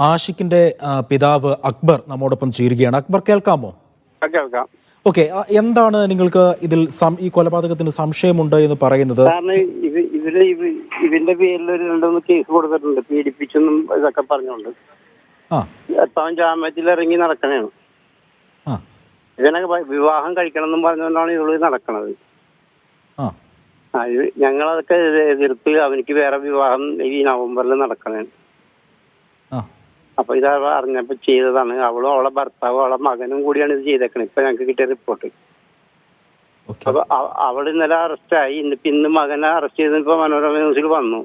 ആഷിഖിന്റെ പിതാവ് അക്ബർ നമ്മോടൊപ്പം ചേരുകയാണ്. അക്ബർ കേൾക്കാമോ? കേൾക്കാം. ഓക്കെ എന്താണ് നിങ്ങൾക്ക് ഇതിൽ ഈ കൊലപാതകത്തിന് സംശയമുണ്ട് എന്ന് പറയുന്നത്? ഇത് ഇതിൽ ഇതിന്റെ പേരിൽ ഒരു രണ്ടൊന്ന് കേസ് കൊടുത്തിട്ടുണ്ട്. പീഡിപ്പിച്ചെന്നും ഇതൊക്കെ പറഞ്ഞുകൊണ്ട്. എത്താൻ ജാമ്യത്തിൽ ഇറങ്ങി നടക്കണേണ്. ആ. ഇതിനൊക്കെ വിവാഹം കഴിക്കണം എന്നും പറഞ്ഞുകൊണ്ടാണ് ഇവൾ നടക്കണത്. ഞങ്ങളതൊക്കെ എതിർത്ത് അവനിക്ക് വേറെ വിവാഹം ഈ നവംബറിൽ നടക്കണേ അപ്പൊ ഇത് അറിഞ്ഞപ്പോ ചെയ്തതാണ്. അവളും അവളെ ഭർത്താവും അവളെ മകനും കൂടിയാണ് ഇത് ചെയ്തേക്കണത് ഇപ്പൊ ഞങ്ങൾക്ക് കിട്ടിയ റിപ്പോർട്ട് അപ്പൊ അവൾ ഇന്നലെ അറസ്റ്റ് ആയി ഇന്നിപ്പോ ഇന്ന് മകനെ അറസ്റ്റ് ചെയ്തപ്പോ മനോരമ ന്യൂസിൽ വന്നു.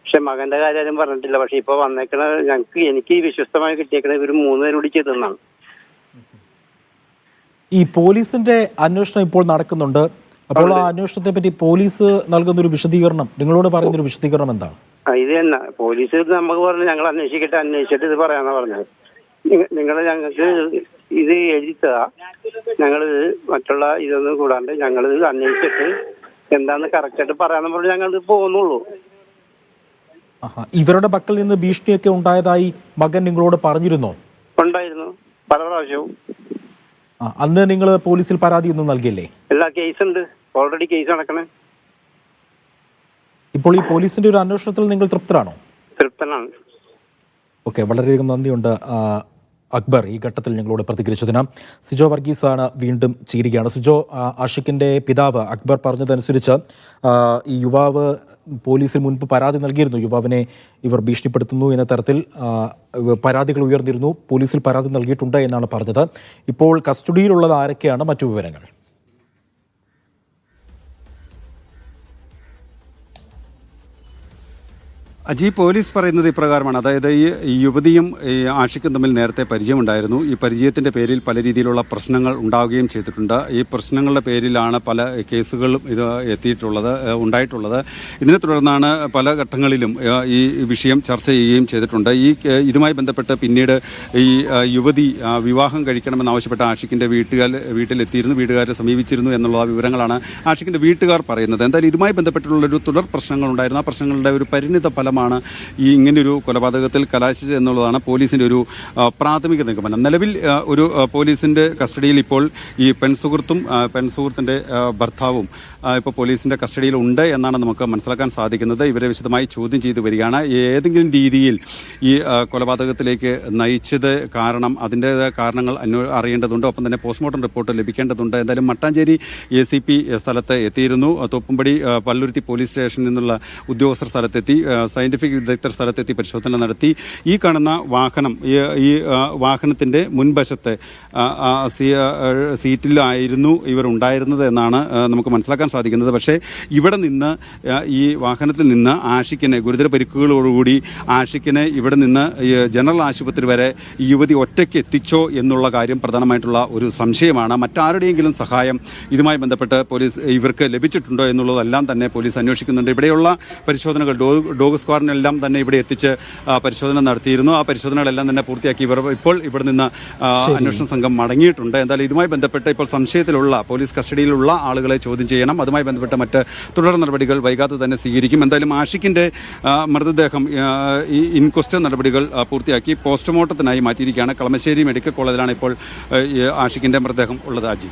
പക്ഷെ മകന്റെ കാര്യം ആരും പറഞ്ഞിട്ടില്ല. പക്ഷെ ഇപ്പൊ വന്നേക്കണ ഞങ്ങൾക്ക് എനിക്ക് വിശ്വസ്തമായി കിട്ടിയേക്കണ ഇവർ മൂന്നുപേരും കൂടി ചെയ്തെന്നാണ് ഈ പോലീസിന്റെ അന്വേഷണം ഇപ്പോൾ നടക്കുന്നുണ്ട്. അപ്പോൾ ആ അന്വേഷണത്തെ പറ്റി പോലീസ് നൽകുന്ന ഒരു വിശദീകരണം നിങ്ങളോട് പറയുന്ന ഒരു വിശദീകരണം എന്താണ്? ഇത് തന്നെ. പോലീസ് നമുക്ക് പറഞ്ഞു ഞങ്ങൾ അന്വേഷിക്കട്ടെ അന്വേഷിച്ചിട്ട് ഇത് പറയാന്നാ പറഞ്ഞത്. നിങ്ങൾ ഞങ്ങൾക്ക് ഇത് എഴുതിത്തതാ ഞങ്ങൾ മറ്റുള്ള ഇതൊന്നും കൂടാണ്ട് ഞങ്ങൾ ഇത് അന്വേഷിച്ചിട്ട് എന്താന്ന് കറക്റ്റായിട്ട് പറയാന്ന് പറഞ്ഞു ഞങ്ങൾ പോകുന്നുള്ളൂ. ഇവരുടെ പക്കൽ നിന്ന് ഭീഷണിയൊക്കെ ഉണ്ടായതായി മകൻ നിങ്ങളോട് പറഞ്ഞിരുന്നോ? ഉണ്ടായിരുന്നു. പല പ്രാവശ്യവും. അന്ന് നിങ്ങൾ പോലീസിൽ പരാതിയൊന്നും നൽകിയില്ലേ? എല്ലാ കേസുണ്ട്. ഓൾറെഡി കേസ് നടക്കണേ. ഇപ്പോൾ ഈ പോലീസിന്റെ ഒരു അന്വേഷണത്തിൽ നിങ്ങൾ തൃപ്തരാണോ? തൃപ്തനാണ്. ഓക്കെ വളരെയധികം നന്ദിയുണ്ട് അക്ബർ ഈ ഘട്ടത്തിൽ ഞങ്ങളോട് പ്രതികരിച്ചതിന്. സിജോ വർഗീസ് ആണ് വീണ്ടും ചീരുകയാണ് സിജോ ആ, ആഷിഖിന്റെ പിതാവ് അക്ബർ പറഞ്ഞതനുസരിച്ച് ഈ യുവാവ് പോലീസിൽ മുൻപ് പരാതി നൽകിയിരുന്നു. യുവാവിനെ ഇവർ ഭീഷണിപ്പെടുത്തുന്നു എന്ന തരത്തിൽ പരാതികൾ ഉയർന്നിരുന്നു. പോലീസിൽ പരാതി നൽകിയിട്ടുണ്ട് എന്നാണ് പറഞ്ഞത്. ഇപ്പോൾ കസ്റ്റഡിയിലുള്ളത് ആരൊക്കെയാണ്? മറ്റു വിവരങ്ങൾ. അജി പോലീസ് പറയുന്നത് ഇപ്രകാരമാണ്. അതായത് ഈ യുവതിയും ഈ ആഷിക്കും തമ്മിൽ നേരത്തെ പരിചയമുണ്ടായിരുന്നു. ഈ പരിചയത്തിന്റെ പേരിൽ പല രീതിയിലുള്ള പ്രശ്നങ്ങൾ ഉണ്ടാവുകയും ചെയ്തിട്ടുണ്ട്. ഈ പ്രശ്നങ്ങളുടെ പേരിലാണ് പല കേസുകളും ഇത് എത്തിയിട്ടുള്ളത് ഉണ്ടായിട്ടുള്ളത്. ഇതിനെ തുടർന്നാണ് പല ഘട്ടങ്ങളിലും ഈ വിഷയം ചർച്ച ചെയ്യുകയും ചെയ്തിട്ടുണ്ട്. ഈ ഇതുമായി ബന്ധപ്പെട്ട് പിന്നീട് ഈ യുവതി വിവാഹം വിവാഹം കഴിക്കണമെന്നാവശ്യപ്പെട്ട ആഷിക്കിന്റെ വീട്ടുകാർ വീട്ടിലെത്തിയിരുന്നു വീട്ടുകാരെ സമീപിച്ചിരുന്നു എന്നുള്ള വിവരങ്ങളാണ് ആഷിക്കിന്റെ വീട്ടുകാർ പറയുന്നത്. എന്തായാലും ഇതുമായി ബന്ധപ്പെട്ടുള്ള ഒരു തുടർ പ്രശ്നങ്ങളുണ്ടായിരുന്നു. ആ പ്രശ്നങ്ങളുടെ ഒരു പരിണിത ഫലമാണ് ഈ ഇങ്ങനൊരു കൊലപാതകത്തിൽ കലാശിച്ചത് എന്നുള്ളതാണ് പോലീസിന്റെ ഒരു പ്രാഥമിക നിഗമനം. നിലവിൽ ഒരു പോലീസിന്റെ കസ്റ്റഡിയിൽ ഇപ്പോൾ ഈ പെൺസുഹൃത്തും പെൺസുഹൃത്തിന്റെ ഭർത്താവും ഇപ്പോൾ പോലീസിന്റെ കസ്റ്റഡിയിൽ ഉണ്ട് എന്നാണ് നമുക്ക് മനസ്സിലാക്കാൻ സാധിക്കുന്നത്. ഇവരെ വിശദമായി ചോദ്യം ചെയ്തു വരികയാണ്. ഏതെങ്കിലും രീതിയിൽ ഈ കൊലപാതകത്തിലേക്ക് നയിച്ചത് കാരണം അതിന്റെ കാരണങ്ങൾ അന്വേ അറിയേണ്ടതുണ്ട്. ഒപ്പം തന്നെ പോസ്റ്റ്മോർട്ടം റിപ്പോർട്ട് ലഭിക്കേണ്ടതുണ്ട്. എന്തായാലും മട്ടാഞ്ചേരി എ സി പി സ്ഥലത്ത് എത്തിയിരുന്നു. തോപ്പുംപടി പല്ലുരുത്തി പോലീസ് സ്റ്റേഷനിൽ നിന്നുള്ള ഉദ്യോഗസ്ഥർ സ്ഥലത്തെത്തി. ആ, സയന്റിഫിക് വിദഗ്ധർ സ്ഥലത്തെത്തി പരിശോധന നടത്തി. ഈ കാണുന്ന വാഹനം ഈ വാഹനത്തിന്റെ മുൻവശത്ത് സീറ്റിലായിരുന്നു ഇവർ ഉണ്ടായിരുന്നത് എന്നാണ് നമുക്ക് മനസ്സിലാക്കാൻ സാധിക്കുന്നത്. പക്ഷേ ഇവിടെ നിന്ന് ഈ വാഹനത്തിൽ നിന്ന് ആഷിക്കിനെ ഗുരുതര പരിക്കുകളോടുകൂടി ആഷിക്കിനെ ഇവിടെ നിന്ന് ജനറൽ ആശുപത്രി വരെ ഈ യുവതി ഒറ്റയ്ക്ക് എത്തിച്ചോ എന്നുള്ള കാര്യം പ്രധാനമായിട്ടുള്ള ഒരു സംശയമാണ്. മറ്റാരുടെയെങ്കിലും സഹായം ഇതുമായി ബന്ധപ്പെട്ട് പോലീസ് ഇവർക്ക് ലഭിച്ചിട്ടുണ്ടോ എന്നുള്ളതെല്ലാം തന്നെ പോലീസ് അന്വേഷിക്കുന്നുണ്ട്. ഇവിടെയുള്ള പരിശോധനകൾ ഡോഗ് സ്ക്വാഡിനെല്ലാം തന്നെ ഇവിടെ എത്തിച്ച് പരിശോധന നടത്തിയിരുന്നു. ആ പരിശോധനകളെല്ലാം തന്നെ പൂർത്തിയാക്കി. ഇവർ ഇപ്പോൾ ഇവിടെ നിന്ന് അന്വേഷണ സംഘം മടങ്ങിയിട്ടുണ്ട്. എന്തായാലും ഇതുമായി ബന്ധപ്പെട്ട് ഇപ്പോൾ സംശയത്തിലുള്ള പോലീസ് കസ്റ്റഡിയിലുള്ള ആളുകളെ ചോദ്യം ചെയ്യണം. അതുമായി ബന്ധപ്പെട്ട മറ്റ് തുടർ നടപടികൾ വൈകാതെ തന്നെ സ്വീകരിക്കും. എന്തായാലും ആഷിക്കിന്റെ മൃതദേഹം ഈ ഇൻക്വസ്റ്റ് നടപടികൾ പൂർത്തിയാക്കി പോസ്റ്റ്മോർട്ടത്തിനായി മാറ്റിയിരിക്കുകയാണ്. കളമശ്ശേരി മെഡിക്കൽ കോളേജിലാണ് ഇപ്പോൾ ആഷിക്കിന്റെ മൃതദേഹം ഉള്ളത് അജി